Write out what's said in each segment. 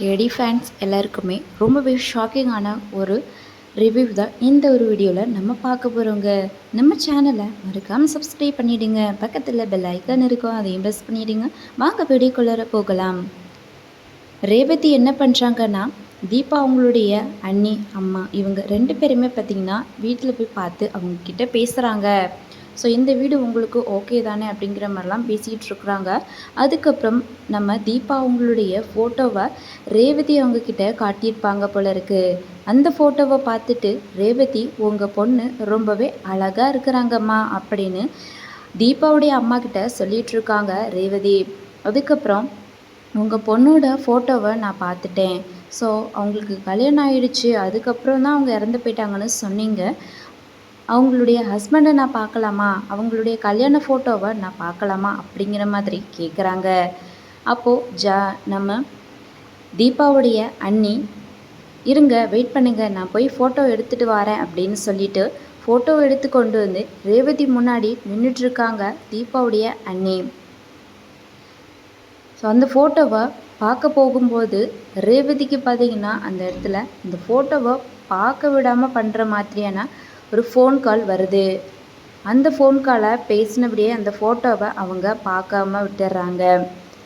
கேடி fans எல்லாருக்குமே ரொம்பவே ஷாக்கிங்கான ஒரு ரிவ்யூ தான் இந்த ஒரு வீடியோவில் நம்ம பார்க்க போகிறோங்க நம்ம சேனலை மறக்காமல் சப்ஸ்கிரைப் பண்ணிவிடுங்க பக்கத்தில் பெல் ஐக்கன் இருக்கும் அதையும் ப்ரெஸ் பண்ணிவிடுங்க வாங்க வீடியோக்குள்ளார போகலாம். ரேவதி என்ன பண்ணுறாங்கன்னா தீபா அவங்களுடைய அண்ணி அம்மா இவங்க ரெண்டு பேருமே பார்த்திங்கன்னா வீட்டில் போய் பார்த்து அவங்கக்கிட்ட பேசுகிறாங்க ஸோ இந்த வீடு உங்களுக்கு ஓகே தானே அப்படிங்கிற மாதிரிலாம் பேசிகிட்டு இருக்கிறாங்க. அதுக்கப்புறம் நம்ம தீபா அவங்களுடைய ஃபோட்டோவை ரேவதி அவங்கக்கிட்ட காட்டியிருப்பாங்க போல இருக்குது அந்த ஃபோட்டோவை பார்த்துட்டு ரேவதி உங்கள் பொண்ணு ரொம்பவே அழகாக இருக்கிறாங்கம்மா அப்படின்னு தீபாவுடைய அம்மா கிட்ட சொல்லிட்டு இருக்காங்க ரேவதி. அதுக்கப்புறம் உங்கள் பொண்ணோட ஃபோட்டோவை நான் பார்த்துட்டேன். ஸோ அவங்களுக்கு கல்யாணம் ஆயிடுச்சு. அதுக்கப்புறம் தான் அவங்க இறந்து போயிட்டாங்கன்னு சொன்னீங்க. அவங்களுடைய ஹஸ்பண்டை நான் பார்க்கலாமா? அவங்களுடைய கல்யாண ஃபோட்டோவை நான் பார்க்கலாமா? அப்படிங்கிற மாதிரி கேட்குறாங்க அப்போது ஜா நம்ம தீபாவுடைய அண்ணி இருங்க வெயிட் பண்ணுங்க. நான் போய் ஃபோட்டோ எடுத்துகிட்டு வரேன். அப்படின்னு சொல்லிட்டு ஃபோட்டோ எடுத்து கொண்டு வந்து ரேவதி முன்னாடி நின்றுட்டுருக்காங்க தீபாவுடைய அண்ணி. ஸோ அந்த ஃபோட்டோவை பார்க்க போகும்போது ரேவதிக்கு பார்த்தீங்கன்னா அந்த இடத்துல இந்த ஃபோட்டோவை பார்க்க விடாமல் பண்ணுற மாதிரியான ஒரு ஃபோன் கால் வருது. அந்த ஃபோன் காலை பேசினபடியே அந்த ஃபோட்டோவை அவங்க பார்க்காம விட்டுடுறாங்க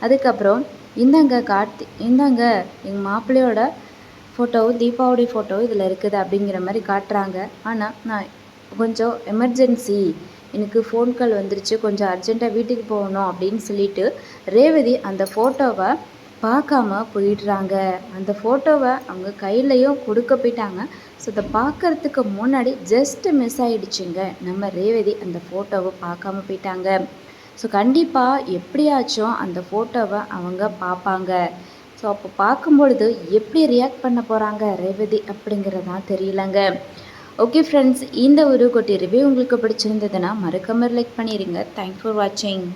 அதுக்கப்புறம் இந்தாங்க கார்த்தி இந்தாங்க எங்கள் மாப்பிள்ளையோட ஃபோட்டோ தீபாவளி ஃபோட்டோ இதில் இருக்குது அப்படிங்கிற மாதிரி காட்டுறாங்க. ஆனால் நான் கொஞ்சம் எமர்ஜென்சி எனக்கு ஃபோன் கால் வந்துருச்சு கொஞ்சம் அர்ஜெண்ட்டாக வீட்டுக்கு போகணும் அப்படின்னு சொல்லிட்டு ரேவதி அந்த ஃபோட்டோவை பார்க்காம போயிடுறாங்க. அந்த ஃபோட்டோவை அவங்க கையிலையும் கொடுக்க போயிட்டாங்க. ஸோ அதை பார்க்குறதுக்கு முன்னாடி ஜஸ்ட்டு மிஸ் ஆகிடுச்சிங்க நம்ம ரேவதி அந்த ஃபோட்டோவை பார்க்காம போயிட்டாங்க. ஸோ கண்டிப்பாக எப்படியாச்சும் அந்த ஃபோட்டோவை அவங்க பார்ப்பாங்க. ஸோ அப்போ பார்க்கும்பொழுது எப்படி ரியாக்ட் பண்ண போகிறாங்க ரேவதி அப்படிங்கிறதான் தெரியலங்க. ஓகே ஃப்ரெண்ட்ஸ் இந்த ஒரு கொட்டி ரிவ்யூ உங்களுக்கு பிடிச்சிருந்ததுன்னா மறக்காமல் லைக் பண்ணிடுங்க தேங்க்ஸ் ஃபார் வாட்சிங்